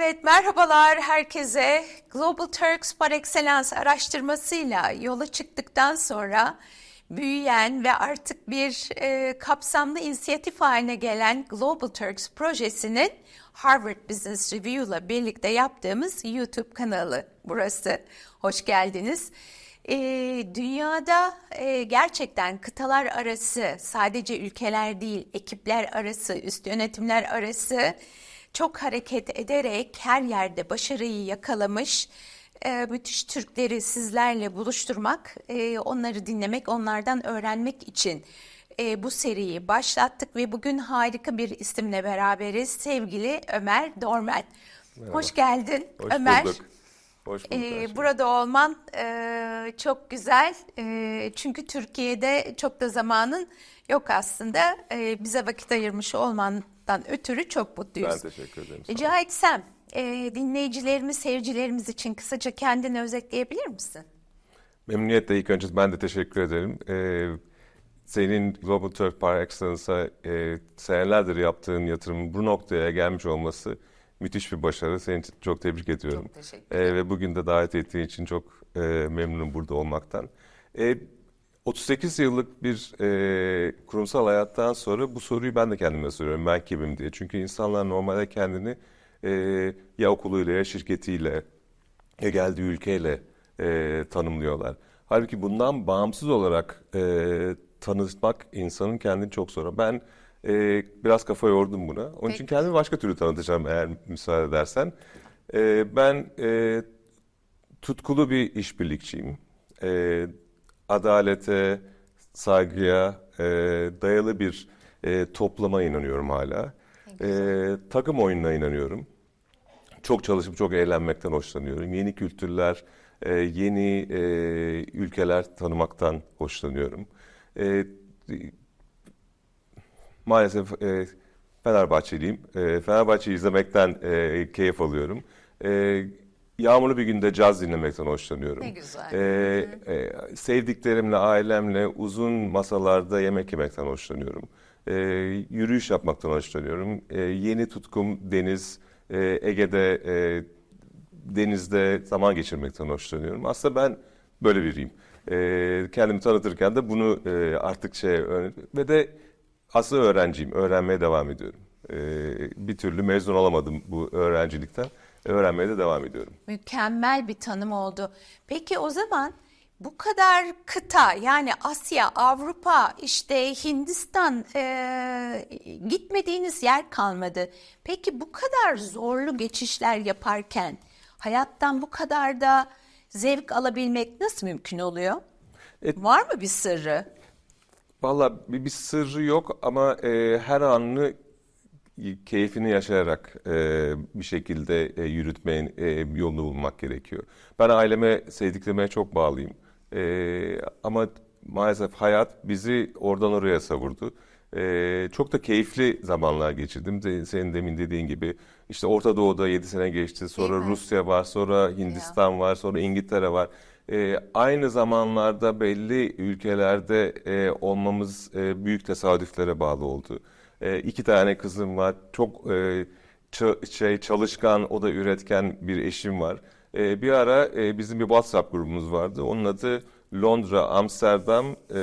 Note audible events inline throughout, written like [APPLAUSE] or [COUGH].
Evet, merhabalar herkese. Global Turks Par Excellence araştırmasıyla yola çıktıktan sonra büyüyen ve artık bir e, kapsamlı inisiyatif haline gelen Global Turks projesinin Harvard Business Review ile birlikte yaptığımız YouTube kanalı burası. Hoş geldiniz. E, dünyada e, gerçekten kıtalar arası, sadece ülkeler değil, ekipler arası, üst yönetimler arası çok hareket ederek her yerde başarıyı yakalamış e, müthiş Türkleri sizlerle buluşturmak, e, onları dinlemek, onlardan öğrenmek için e, bu seriyi başlattık ve bugün harika bir isimle beraberiz. Sevgili Ömer Dormen. Hoş geldin Hoş Ömer. bulduk. Hoş bulduk. Ee, burada olman e, çok güzel E, çünkü Türkiye'de çok da zamanın yok aslında E, bize vakit ayırmış olmandan ötürü çok mutluyuz. Ben teşekkür ederim. Rica etsem e, dinleyicilerimiz, seyircilerimiz için kısaca kendini özetleyebilir misin? Memnuniyetle ilk önce ben de teşekkür ederim. Ee, senin Global Turf Par Excellence'a e, senelerdir yaptığın yatırımın bu noktaya gelmiş olması müthiş bir başarı. Seni çok tebrik ediyorum. Çok teşekkür Ee, ve bugün de davet ettiğin için çok e, memnunum burada olmaktan. E, 38 yıllık bir e, kurumsal hayattan sonra bu soruyu ben de kendime soruyorum. Ben kimim diye. Çünkü insanlar normalde kendini e, ya okuluyla ya şirketiyle ya geldiği ülkeyle e, tanımlıyorlar. Halbuki bundan bağımsız olarak e, tanıtmak insanın kendini çok zor. Ben e, biraz kafa yordum buna. Onun için Peki. kendimi başka türlü tanıtacağım eğer müsaade edersen. E, ben e, tutkulu bir işbirlikçiyim. E, adalete, saygıya e, dayalı bir e, toplama inanıyorum hala. E, takım oyununa inanıyorum. Çok çalışıp çok eğlenmekten hoşlanıyorum. Yeni kültürler, e, yeni e, ülkeler tanımaktan hoşlanıyorum. E, maalesef e, Fenerbahçeliyim. E, Fenerbahçe'yi izlemekten e, keyif alıyorum. E, yağmurlu bir günde caz dinlemekten hoşlanıyorum. Ne güzel. E, e, sevdiklerimle, ailemle uzun masalarda yemek yemekten hoşlanıyorum. E, yürüyüş yapmaktan hoşlanıyorum. E, yeni tutkum deniz, e, Ege'de e, denizde zaman geçirmekten hoşlanıyorum. Aslında ben böyle biriyim. E, kendimi tanıtırken de bunu e, artık şey ve de aslında öğrenciyim. Öğrenmeye devam ediyorum. E, bir türlü mezun olamadım bu öğrencilikten. Öğrenmeye de devam ediyorum. Mükemmel bir tanım oldu. Peki o zaman bu kadar kıta yani Asya, Avrupa, işte Hindistan eee, gitmediğiniz yer kalmadı. Peki bu kadar zorlu geçişler yaparken hayattan bu kadar da zevk alabilmek nasıl mümkün oluyor? E- Var mı bir sırrı? Valla bir, bir sırrı yok ama e, her anını keyfini yaşayarak e, bir şekilde e, yürütmeyin e, yolunu bulmak gerekiyor. Ben aileme, sevdiklerime çok bağlıyım. E, ama maalesef hayat bizi oradan oraya savurdu. E, çok da keyifli zamanlar geçirdim. De- Senin demin dediğin gibi işte Orta Doğu'da 7 sene geçti. Sonra mi? Rusya var, sonra Hindistan var, sonra İngiltere var. E, aynı zamanlarda belli ülkelerde e, olmamız e, büyük tesadüflere bağlı oldu. E, iki tane kızım var. Çok e, şey çalışkan, o da üretken bir eşim var. E, bir ara e, bizim bir WhatsApp grubumuz vardı. Onun adı Londra, Amsterdam, e,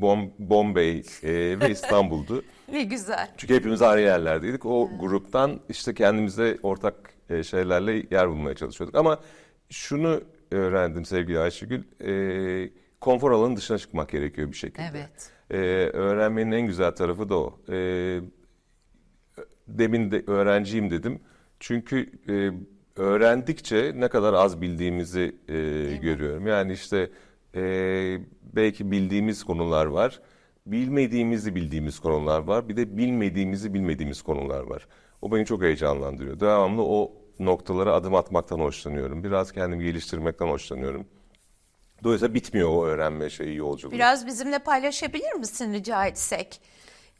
Bom- Bombay e, ve İstanbul'du. [LAUGHS] Ne güzel. Çünkü hepimiz ayrı yerlerdeydik. O gruptan işte kendimize ortak e, şeylerle yer bulmaya çalışıyorduk. Ama şunu öğrendim sevgili Ayşegül. e, konfor alanının dışına çıkmak gerekiyor bir şekilde. Evet. E, öğrenmenin en güzel tarafı da o. E, demin de öğrenciyim dedim. Çünkü e, öğrendikçe ne kadar az bildiğimizi e, görüyorum. Yani işte e, belki bildiğimiz konular var. Bilmediğimizi bildiğimiz konular var. Bir de bilmediğimizi bilmediğimiz konular var. O beni çok heyecanlandırıyor. Devamlı o noktalara adım atmaktan hoşlanıyorum. Biraz kendimi geliştirmekten hoşlanıyorum. Dolayısıyla bitmiyor o öğrenme şeyi yolculuğu. Biraz bizimle paylaşabilir misin rica etsek?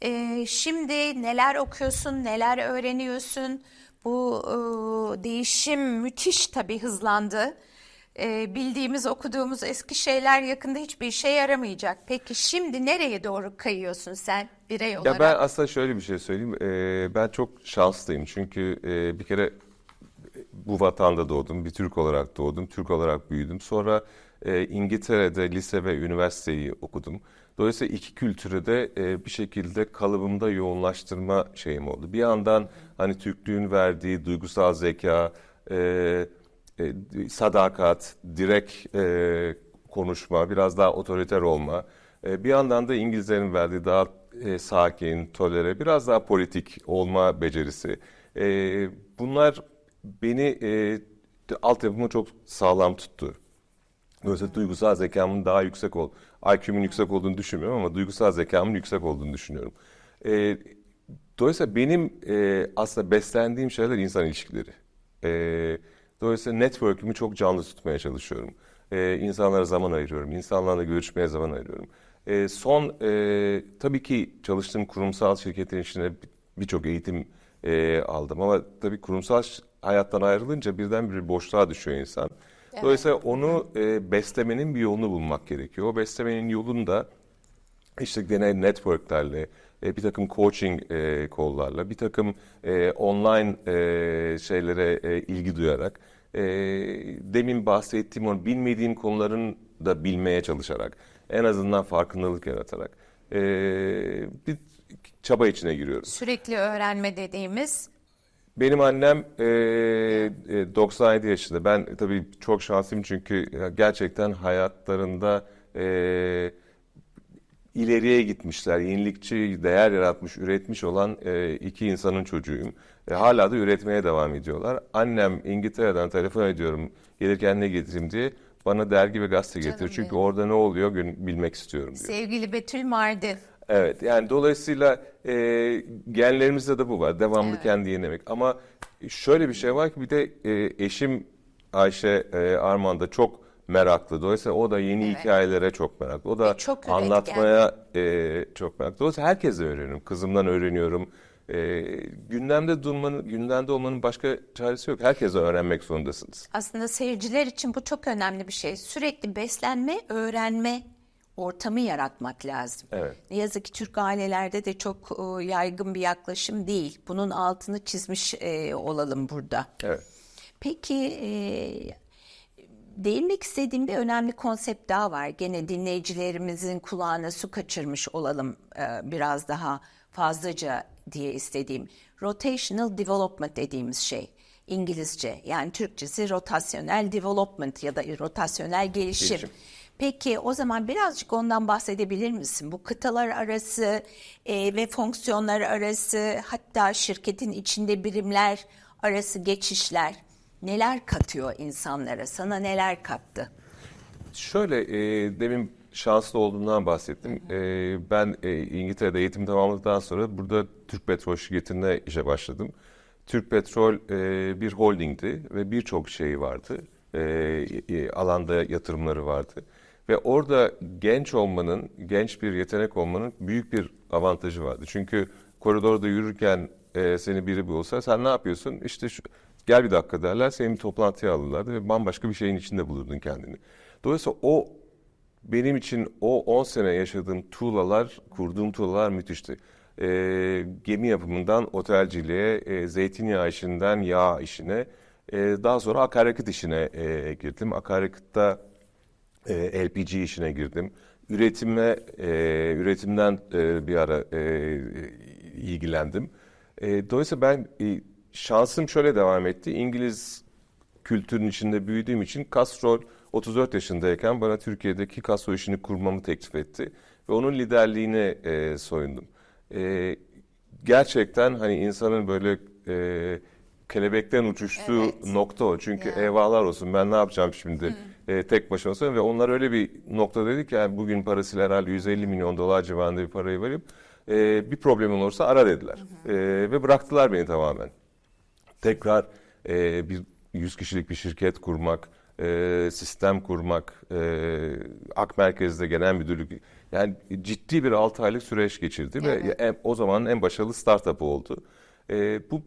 Ee, şimdi neler okuyorsun, neler öğreniyorsun? Bu e, değişim müthiş tabii hızlandı. Ee, bildiğimiz, okuduğumuz eski şeyler yakında hiçbir işe yaramayacak. Peki şimdi nereye doğru kayıyorsun sen birey olarak? Ya ben aslında şöyle bir şey söyleyeyim. Ee, ben çok şanslıyım çünkü e, bir kere bu vatanda doğdum, bir Türk olarak doğdum, Türk olarak büyüdüm. Sonra e, İngiltere'de lise ve üniversiteyi okudum. Dolayısıyla iki kültürü de e, bir şekilde kalıbımda yoğunlaştırma şeyim oldu. Bir yandan hani Türklüğün verdiği duygusal zeka, e, e, sadakat, direkt e, konuşma, biraz daha otoriter olma. E, bir yandan da İngilizlerin verdiği daha e, sakin, tolere, biraz daha politik olma becerisi. E, bunlar beni e, altyapımı çok sağlam tuttu. Dolayısıyla duygusal zekamın daha yüksek ol, IQ'mun yüksek olduğunu düşünmüyorum ama duygusal zekamın yüksek olduğunu düşünüyorum. E, dolayısıyla benim e, aslında beslendiğim şeyler insan ilişkileri. E, dolayısıyla network'ümü çok canlı tutmaya çalışıyorum. E, insanlara zaman ayırıyorum, insanlarla görüşmeye zaman ayırıyorum. E, son e, tabii ki çalıştığım kurumsal şirketin içinde birçok eğitim e, aldım ama tabii kurumsal hayattan ayrılınca birdenbire boşluğa düşüyor insan. Dolayısıyla onu e, beslemenin bir yolunu bulmak gerekiyor. O beslemenin yolunu da işte gene networklerle, e, bir takım coaching e, kollarla, bir takım e, online e, şeylere e, ilgi duyarak, e, demin bahsettiğim o bilmediğim konuların da bilmeye çalışarak, en azından farkındalık yaratarak e, bir çaba içine giriyoruz. Sürekli öğrenme dediğimiz Benim annem e, e, 97 yaşında. Ben tabii çok şanslıyım çünkü gerçekten hayatlarında e, ileriye gitmişler. Yenilikçi, değer yaratmış, üretmiş olan e, iki insanın çocuğuyum. E, hala da üretmeye devam ediyorlar. Annem İngiltere'den telefon ediyorum gelirken ne getireyim diye bana dergi ve gazete getiriyor. Çünkü benim. orada ne oluyor gö- bilmek istiyorum diyor. sevgili Betül Mardin. Evet yani dolayısıyla e, genlerimizde de bu var. Devamlı kendi yenilemek. Ama şöyle bir şey var ki bir de e, eşim Ayşe e, Arman da çok meraklı. Dolayısıyla o da yeni Evet. hikayelere çok meraklı. O da Ve çok anlatmaya e, çok meraklı. Dolayısıyla herkesle öğreniyorum. Kızımdan öğreniyorum. E, gündemde durmanın, gündemde olmanın başka çaresi yok. Herkese öğrenmek zorundasınız. Aslında seyirciler için bu çok önemli bir şey. Sürekli beslenme, öğrenme ortamı yaratmak lazım. Evet. Ne yazık ki Türk ailelerde de çok e, yaygın bir yaklaşım değil. Bunun altını çizmiş e, olalım burada. Evet. Peki e, değinmek istediğim bir önemli konsept daha var. Gene dinleyicilerimizin kulağına su kaçırmış olalım e, biraz daha fazlaca diye istediğim. Rotational development dediğimiz şey. İngilizce yani Türkçesi rotasyonel development ya da rotasyonel gelişim. Gelişim. Peki o zaman birazcık ondan bahsedebilir misin? Bu kıtalar arası e, ve fonksiyonlar arası hatta şirketin içinde birimler arası geçişler neler katıyor insanlara? Sana neler kattı? Şöyle e, demin şanslı olduğumdan bahsettim. E, ben e, İngiltere'de eğitim tamamladıktan sonra burada Türk Petrol şirketinde işe başladım. Türk Petrol e, bir holdingdi ve birçok şeyi vardı. E, e, alanda yatırımları vardı. Ve orada genç olmanın, genç bir yetenek olmanın büyük bir avantajı vardı. Çünkü koridorda yürürken e, seni biri bulsa sen ne yapıyorsun? İşte şu, gel bir dakika derler, seni bir toplantıya alırlardı ve bambaşka bir şeyin içinde bulurdun kendini. Dolayısıyla o benim için o 10 sene yaşadığım tuğlalar, kurduğum tuğlalar müthişti. Ee, gemi yapımından otelciliğe, e, zeytinyağı işinden yağ işine, e, daha sonra akaryakıt işine e, girdim. Akaryakıtta e, LPG işine girdim. Üretime, e, üretimden e, bir ara e, ilgilendim. E, dolayısıyla ben e, şansım şöyle devam etti. İngiliz kültürün içinde büyüdüğüm için Castrol 34 yaşındayken bana Türkiye'deki Castrol işini kurmamı teklif etti. Ve onun liderliğine e, soyundum. E, gerçekten hani insanın böyle e, kelebekten uçuştuğu Evet. nokta o. Çünkü Ya. eyvahlar olsun ben ne yapacağım şimdi e, tek başıma olsun. Ve onlar öyle bir nokta dedi ki yani bugün parasıyla herhalde 150 milyon dolar civarında bir parayı verip e, bir problemin olursa ara dediler. E, ve bıraktılar beni tamamen tekrar e, bir 100 kişilik bir şirket kurmak, e, sistem kurmak, e, Ak Merkez'de genel müdürlük yani ciddi bir 6 aylık süreç geçirdi Evet. ve en- o zamanın en başarılı startup'ı oldu. E, bu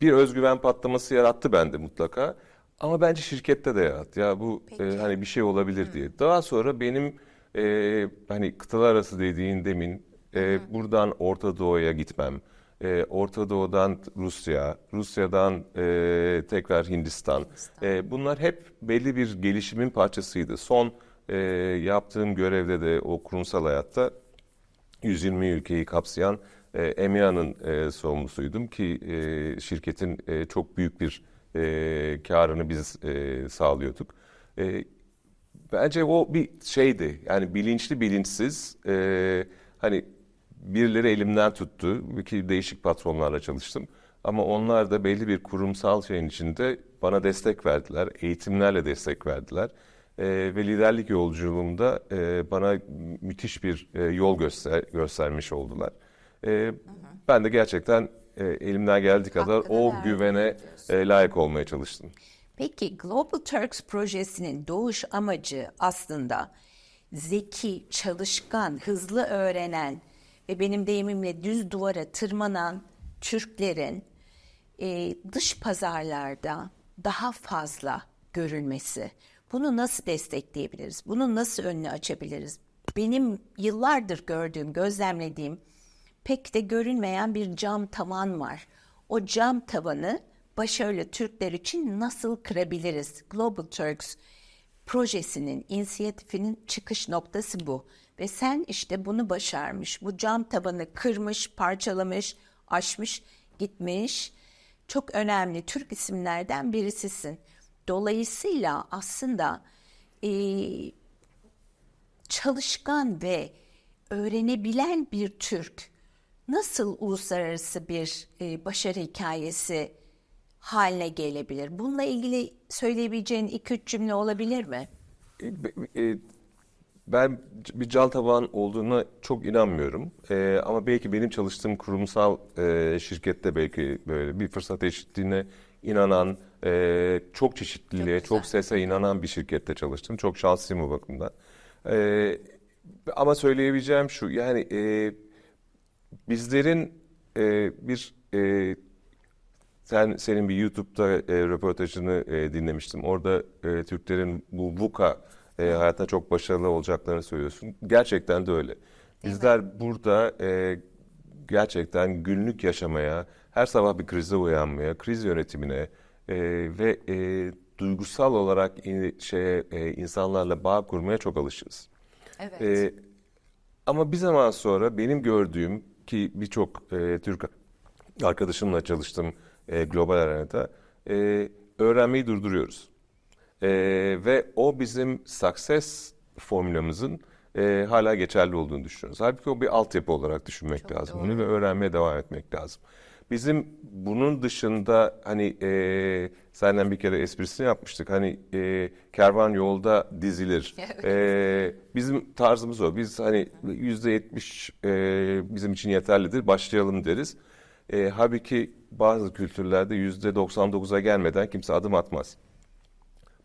bir özgüven patlaması yarattı bende mutlaka. Ama bence şirkette de yarattı. Ya bu e, hani bir şey olabilir diye. Daha sonra benim e, hani kıtalar arası dediğin demin e, buradan Orta Doğu'ya gitmem, E, Orta Doğu'dan Rusya, Rusya'dan e, tekrar Hindistan. E, bunlar hep belli bir gelişimin parçasıydı. Son e, yaptığım görevde de o kurumsal hayatta 120 ülkeyi kapsayan e, EMEA'nın e, sorumlusuydum ki e, şirketin e, çok büyük bir e, karını biz e, sağlıyorduk. E, bence o bir şeydi yani bilinçli bilinçsiz e, hani birileri elimden tuttu ki değişik patronlarla çalıştım ama onlar da belli bir kurumsal şeyin içinde bana destek verdiler, eğitimlerle destek verdiler. E, ve liderlik yolculuğumda e, bana müthiş bir e, yol göster göstermiş oldular. E, ben de gerçekten e, elimden geldiği kadar Hakkını o güvene e, layık olmaya çalıştım. Peki Global Turks projesinin doğuş amacı aslında zeki, çalışkan, hızlı öğrenen ve benim deyimimle düz duvara tırmanan Türklerin e, dış pazarlarda daha fazla görülmesi. Bunu nasıl destekleyebiliriz? Bunu nasıl önünü açabiliriz? Benim yıllardır gördüğüm, gözlemlediğim pek de görünmeyen bir cam tavan var. O cam tavanı başarılı Türkler için nasıl kırabiliriz? Global Turks projesinin, inisiyatifinin çıkış noktası bu. Ve sen işte bunu başarmış. Bu cam tabanı kırmış, parçalamış, aşmış, gitmiş. Çok önemli Türk isimlerden birisisin. Dolayısıyla aslında eee çalışkan ve öğrenebilen bir Türk nasıl uluslararası bir e, başarı hikayesi haline gelebilir? Bununla ilgili söyleyebileceğin iki üç cümle olabilir mi? E, Ben bir can taban olduğuna çok inanmıyorum. E, ama belki benim çalıştığım kurumsal e, şirkette belki böyle bir fırsat eşitliğine inanan, e, çok çeşitliliğe, Çok çok, sese inanan bir şirkette çalıştım. Çok şanslıyım bu bakımdan. E, ama söyleyebileceğim şu, yani e, bizlerin e, bir e, sen senin bir YouTube'da e, röportajını e, dinlemiştim. Orada e, Türklerin bu VUCA e, hayatta çok başarılı olacaklarını söylüyorsun. Gerçekten de öyle. Bizler burada e, gerçekten günlük yaşamaya, her sabah bir krize uyanmaya, kriz yönetimine e, ve e, duygusal olarak in- şeye e, insanlarla bağ kurmaya çok alışığız. Evet. Ee, ama bir zaman sonra benim gördüğüm ki birçok e, Türk arkadaşımla çalıştım e, global arenada e, öğrenmeyi durduruyoruz. E, ve o bizim success formülümüzün e, hala geçerli olduğunu düşünüyoruz. Halbuki o bir altyapı olarak düşünmek Çok lazım. doğru. Bunu ve öğrenmeye devam etmek lazım. Bizim bunun dışında hani e, senden bir kere esprisini yapmıştık. Hani e, kervan yolda dizilir. [LAUGHS] E, bizim tarzımız o. Biz hani yüzde yetmiş e, bizim için yeterlidir. Başlayalım deriz. E, halbuki bazı kültürlerde yüzde 99'a gelmeden kimse adım atmaz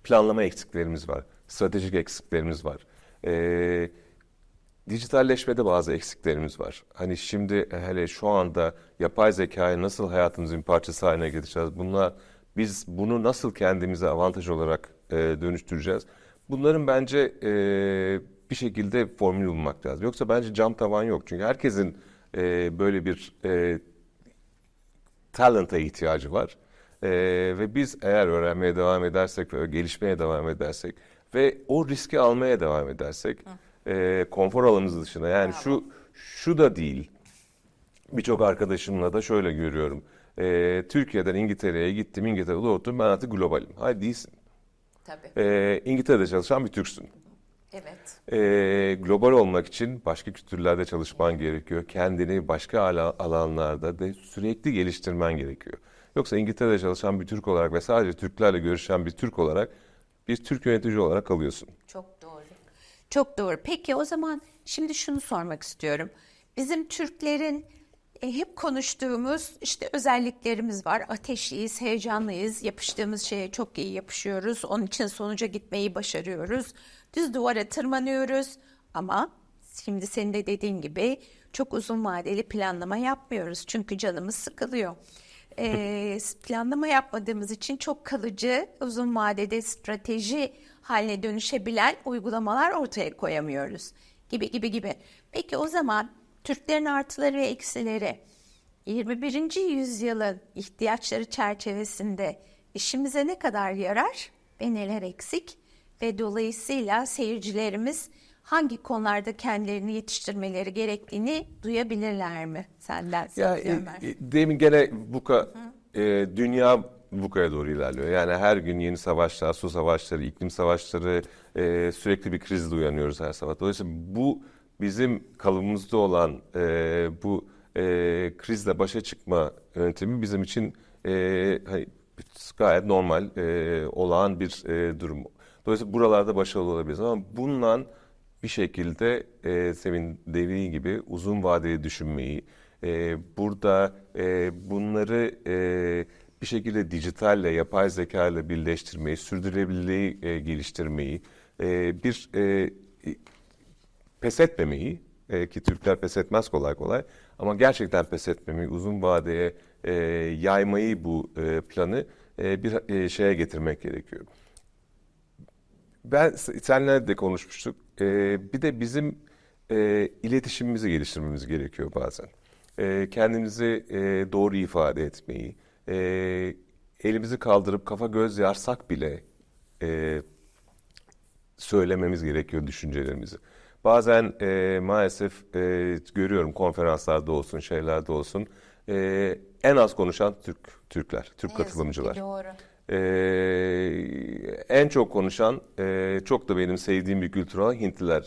planlama eksiklerimiz var, stratejik eksiklerimiz var. Ee, dijitalleşmede bazı eksiklerimiz var. Hani şimdi hele şu anda yapay zekayı nasıl hayatımızın parçası haline getireceğiz? Bunlar biz bunu nasıl kendimize avantaj olarak e, dönüştüreceğiz? Bunların bence e, bir şekilde formül bulmak lazım. Yoksa bence cam tavan yok. Çünkü herkesin e, böyle bir e, talent'a ihtiyacı var. Ee, ve biz eğer öğrenmeye devam edersek ve gelişmeye devam edersek ve o riski almaya devam edersek e, konfor alanımız dışında yani şu şu da değil. Birçok arkadaşımla da şöyle görüyorum. Ee, Türkiye'den İngiltere'ye gittim, İngiltere'de oturdum ben artık globalim. Hayır değilsin. Tabii. Ee, İngiltere'de çalışan bir Türksün. Evet. Ee, global olmak için başka kültürlerde çalışman gerekiyor. Kendini başka ala- alanlarda da sürekli geliştirmen gerekiyor. Yoksa İngiltere'de çalışan bir Türk olarak ve sadece Türklerle görüşen bir Türk olarak bir Türk yönetici olarak kalıyorsun. Çok. Çok doğru. Peki o zaman şimdi şunu sormak istiyorum. Bizim Türklerin e, hep konuştuğumuz işte özelliklerimiz var. Ateşliyiz, heyecanlıyız, yapıştığımız şeye çok iyi yapışıyoruz. Onun için sonuca gitmeyi başarıyoruz. Düz duvara tırmanıyoruz ama şimdi senin de dediğin gibi çok uzun vadeli planlama yapmıyoruz. Çünkü canımız sıkılıyor. E, planlama yapmadığımız için çok kalıcı, uzun vadede strateji haline dönüşebilen uygulamalar ortaya koyamıyoruz. Gibi gibi gibi. Peki o zaman Türklerin artıları ve eksileri 21. yüzyılın ihtiyaçları çerçevesinde işimize ne kadar yarar ve neler eksik ve dolayısıyla seyircilerimiz hangi konularda kendilerini yetiştirmeleri gerektiğini duyabilirler mi senden? Ya e, e, demin gene VUCA e, dünya VUCA'ya doğru ilerliyor. Yani her gün yeni savaşlar, su savaşları, iklim savaşları, e, sürekli bir krizle uyanıyoruz her sabah. Dolayısıyla bu bizim kalıbımızda olan e, bu e, krizle başa çıkma yöntemi bizim için e, hani gayet normal, e, olağan bir e, durum. Dolayısıyla buralarda başarılı olabiliriz ama bundan bir şekilde e, senin dediğin gibi uzun vadeli düşünmeyi, e, burada e, bunları e, bir şekilde dijitalle, yapay zeka ile birleştirmeyi, sürdürülebilirliği e, geliştirmeyi, e, bir e, pes etmemeyi e, ki Türkler pes etmez kolay kolay ama gerçekten pes etmemeyi, uzun vadeye e, yaymayı bu e, planı e, bir e, şeye getirmek gerekiyor. Ben senle de konuşmuştuk. Ee, bir de bizim e, iletişimimizi geliştirmemiz gerekiyor bazen. E, kendimizi e, doğru ifade etmeyi, e, elimizi kaldırıp kafa göz yarsak bile e, söylememiz gerekiyor düşüncelerimizi. Bazen e, maalesef e, görüyorum konferanslarda olsun, şeylerde olsun e, en az konuşan Türk Türkler, Türk katılımcılar. Doğru. Ee, en çok konuşan, e, çok da benim sevdiğim bir kültür olan Hintliler.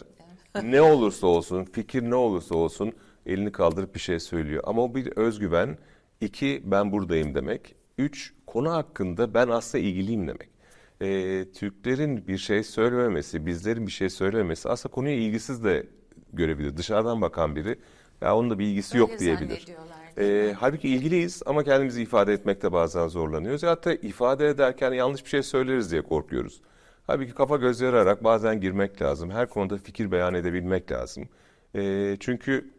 ne olursa olsun, fikir ne olursa olsun elini kaldırıp bir şey söylüyor. Ama o bir özgüven, iki ben buradayım demek, üç konu hakkında ben aslında ilgiliyim demek. Ee, Türklerin bir şey söylememesi, bizlerin bir şey söylememesi aslında konuya ilgisiz de görebilir. Dışarıdan bakan biri ya onun da bir ilgisi yok Öyle diyebilir. Ee, halbuki ilgiliyiz ama kendimizi ifade etmekte bazen zorlanıyoruz. Ya Hatta ifade ederken yanlış bir şey söyleriz diye korkuyoruz. Halbuki kafa göz yararak bazen girmek lazım. Her konuda fikir beyan edebilmek lazım. Ee, çünkü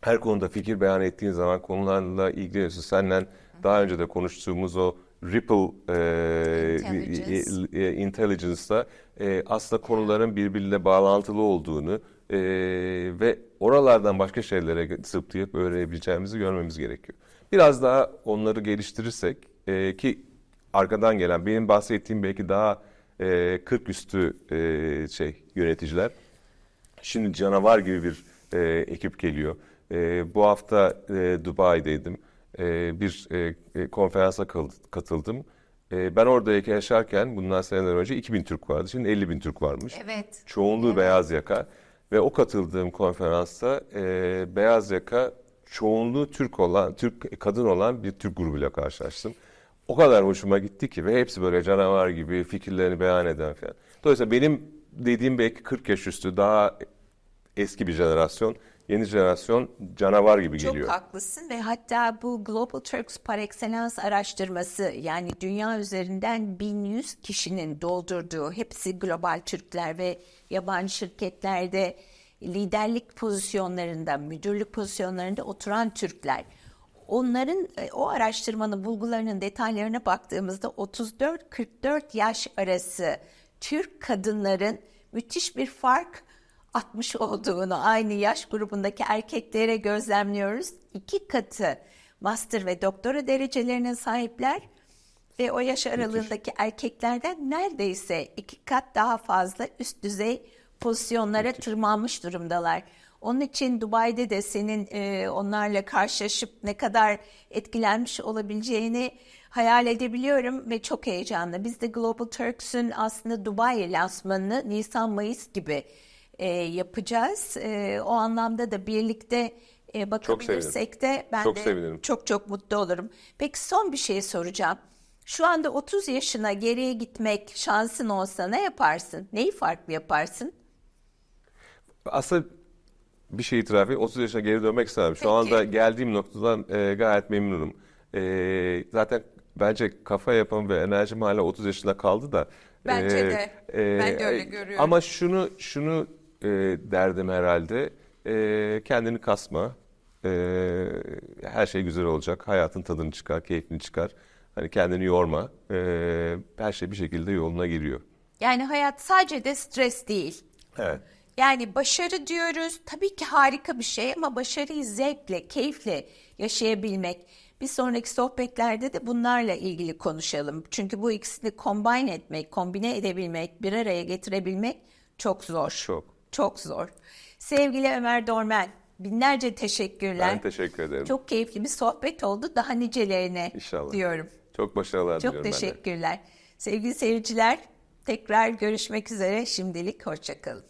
her konuda fikir beyan ettiğin zaman konularla ilgileniyorsun. Senden daha önce de konuştuğumuz o Ripple e, e, intelligence'da e, aslında konuların birbiriyle bağlantılı olduğunu e, ve oralardan başka şeylere zıplayıp öğrenebileceğimizi görmemiz gerekiyor. Biraz daha onları geliştirirsek e, ki arkadan gelen benim bahsettiğim belki daha e, 40 üstü e, şey yöneticiler Şimdi canavar gibi bir e, ekip geliyor. E, bu hafta e, Dubai'deydim. E, bir e, e, konferansa katıldım. E, ben orada yaşarken bundan seneler önce 2000 Türk vardı. Şimdi 50 bin Türk varmış. Evet. Çoğunluğu beyaz yaka. Ve o katıldığım konferansta e, beyaz yaka çoğunluğu Türk olan, Türk kadın olan bir Türk grubuyla karşılaştım. O kadar hoşuma gitti ki ve hepsi böyle canavar gibi fikirlerini beyan eden falan. Dolayısıyla benim dediğim belki 40 yaş üstü daha eski bir jenerasyon, yeni jenerasyon canavar gibi Çok geliyor. haklısın ve hatta bu Global Turks Par Excellence araştırması yani dünya üzerinden 1100 kişinin doldurduğu hepsi global Türkler ve yabancı şirketlerde liderlik pozisyonlarında, müdürlük pozisyonlarında oturan Türkler. Onların e, o araştırmanın bulgularının detaylarına baktığımızda 34-44 yaş arası Türk kadınların müthiş bir fark 60 olduğunu aynı yaş grubundaki erkeklere gözlemliyoruz. İki katı master ve doktora derecelerine sahipler ve o yaş aralığındaki erkeklerden neredeyse iki kat daha fazla üst düzey pozisyonlara tırmanmış durumdalar. Onun için Dubai'de de senin e, onlarla karşılaşıp ne kadar etkilenmiş olabileceğini hayal edebiliyorum ve çok heyecanlı. Biz de Global Turks'ün aslında Dubai lansmanını Nisan-Mayıs gibi e, yapacağız. E, o anlamda da birlikte e, bakabilirsek de ben Çok de sevinirim. çok çok mutlu olurum. Peki son bir şey soracağım. Şu anda 30 yaşına geriye gitmek şansın olsa ne yaparsın? Neyi farklı yaparsın? Aslında bir şey itiraf edeyim. 30 yaşına geri dönmek istemem. Şu Peki. anda geldiğim noktadan e, gayet memnunum. E, zaten bence kafa yapım ve enerjim hala 30 yaşında kaldı da. Bence e, de. Ben de öyle görüyorum. Ama şunu şunu e, derdim herhalde. E, kendini kasma. E, her şey güzel olacak. Hayatın tadını çıkar, keyfini çıkar. Hani kendini yorma. E, her şey bir şekilde yoluna giriyor. Yani hayat sadece de stres değil. Evet. Yani başarı diyoruz. Tabii ki harika bir şey ama başarıyı zevkle, keyifle yaşayabilmek. Bir sonraki sohbetlerde de bunlarla ilgili konuşalım. Çünkü bu ikisini combine etmek, kombine edebilmek, bir araya getirebilmek çok zor. Çok. Çok zor. Sevgili Ömer Dormen, binlerce teşekkürler. Ben teşekkür ederim. Çok keyifli bir sohbet oldu. Daha nicelerine İnşallah. diyorum. Çok başarılar Çok diliyorum ben de. teşekkürler. Sevgili seyirciler, tekrar görüşmek üzere. Şimdilik hoşçakalın.